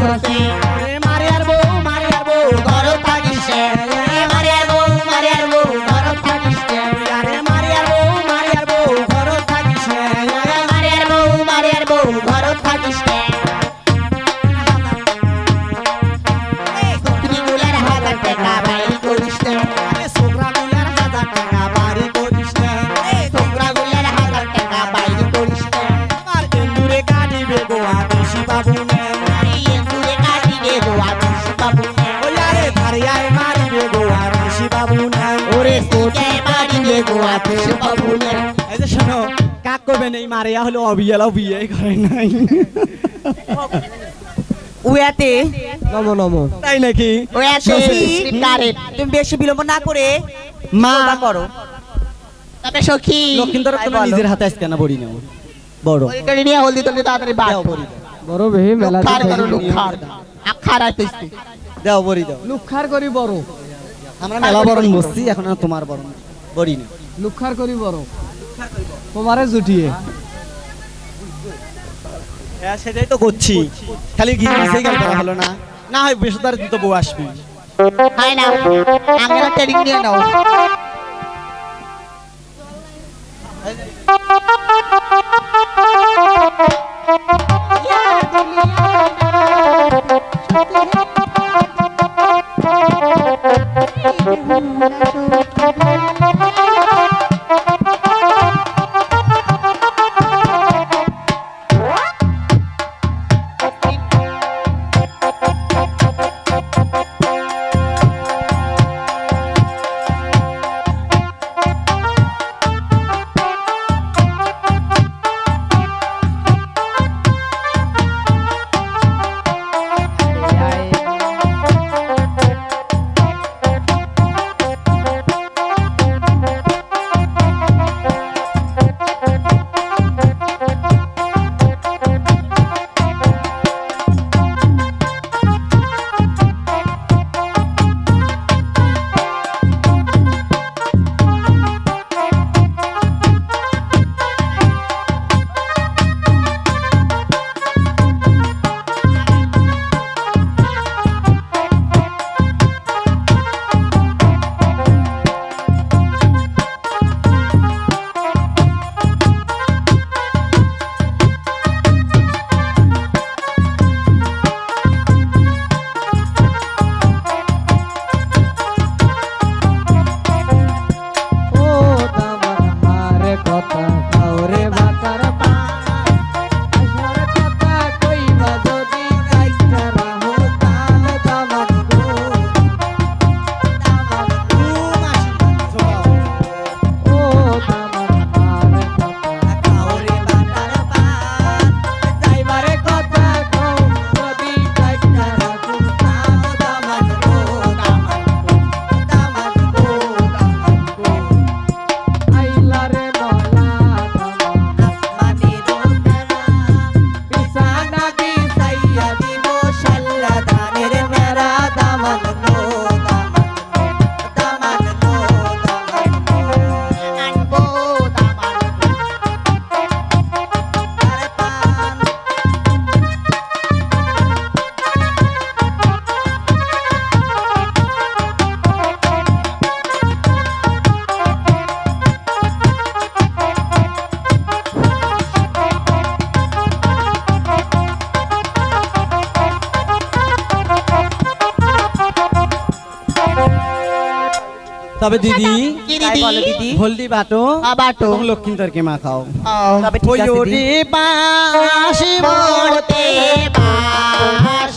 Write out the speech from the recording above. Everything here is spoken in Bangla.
নাচি মারিয়ার বউ মারিয়ার বউ ঘর থাকিস করবেন এই মারিয়া হলো অবিয়ালাও বিয়ে করে নাই। উয়াতে? নমো নমো। তাই নাকি? আছে কারেন্ট তুমি বেশি বিলম্ব না করে মা। করো। তবে সখী লক্ষিন্দর তোমার নিজের হাতে আজকে না বড়ি নাও বড়। ওই করে নিয়ে হলদি তলে তাড়াতাড়ি বাদ। করি বড় বেহি মেলা লুখার করো লুখার আখার আইতেছি দাও বড়ি দাও। লুখার করি বড়। আমরা মেলা বরণ বসছি এখন তোমার বরণ বড়ি না লুখার করি বড়। তোমারে জুটিয়ে। হ্যাঁ সেটাই তো করছি। খালি গিয়ে সেই গেল করা হলো না। না হয় বেশদার তো বউ আসবি। হয় না। আমরা ট্রেনিং নিয়ে নাও ও তবে দিদি কি তাই দিদি বলো দিদি। হলদি বাটো বাটো। লক্ষ্মী লক্ষিন্দরকে মা খাও। তবে ঠিক আছে বাসি পড়তে পার